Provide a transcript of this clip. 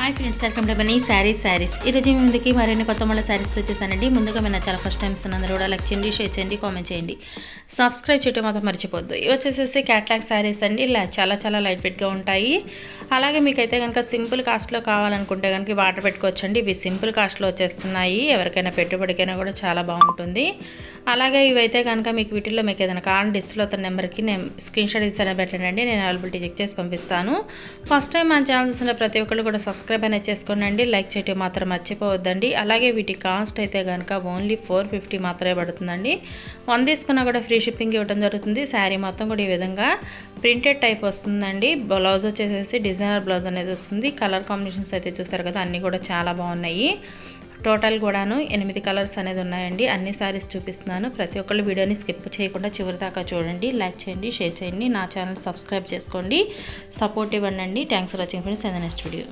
Hi friends welcome to Mani sarees sarees ఈరోజు మీ ముందుకి మరిన్ని కొత్త మళ్ళీ శారీస్ వచ్చేసానండి. ముందుగా మీరు చాలా ఫస్ట్ టైమ్స్ అందరూ కూడా లైక్ చేయండి షేర్ చేయండి కామెంట్ చేయండి. సబ్స్క్రైబ్ చేయటం మాత్రం మర్చిపోద్దు ఇవి వచ్చేసేసి క్యాట్లాగ్ శారీస్ అండి. ఇలా చాలా చాలా లైట్ వెయిట్గా ఉంటాయి. అలాగే మీకైతే కనుక సింపుల్ కాస్ట్లో కావాలనుకుంటే కనుక వాటర్ పెట్టుకోవచ్చండి. ఇవి సింపుల్ కాస్ట్లో వచ్చేస్తున్నాయి. ఎవరికైనా పెట్టుబడికైనా కూడా చాలా బాగుంటుంది. అలాగే ఇవైతే కనుక మీకు వీటిల్లో మీకు ఏదైనా కాన్ డిస్ప్లే అవుతున్న నెంబర్కి నేను స్క్రీన్ షాట్ ఇస్తానే పెట్టండి. నేను అవైలబిలిటీ చెక్ చేసి పంపిస్తాను. ఫస్ట్ టైం మన ఛానల్ చూసిన ప్రతి ఒక్కళ్ళు కూడా సబ్స్క్రైబ్ అనేది చేసుకోండి లైక్ చేయటం మాత్రం మర్చిపోవద్దండి. అలాగే వీటి కాస్ట్ అయితే కనుక ఓన్లీ ఫోర్ ఫిఫ్టీ మాత్రమే పడుతుందండి. వన్ తీసుకున్నా కూడా ఫ్రీ షిప్పింగ్ ఇవ్వడం జరుగుతుంది. శారీ మొత్తం కూడా ఈ విధంగా ప్రింటెడ్ టైప్ వస్తుందండి. బ్లౌజ్ వచ్చేసేసి డిజైనర్ బ్లౌజ్ అనేది వస్తుంది. కలర్ కాంబినేషన్స్ అయితే చూస్తారు కదా అన్నీ కూడా చాలా బాగున్నాయి. టోటల్ కూడాను ఎనిమిది కలర్స్ అనేది ఉన్నాయండి. అన్ని సారీస్ చూపిస్తున్నాను. ప్రతి ఒక్కళ్ళు వీడియోని స్కిప్ చేయకుండా చివరి దాకా చూడండి. లైక్ చేయండి షేర్ చేయండి. నా ఛానల్ సబ్స్క్రైబ్ చేసుకోండి. సపోర్ట్ ఇవ్వండి. Thanks for watching friends. And next video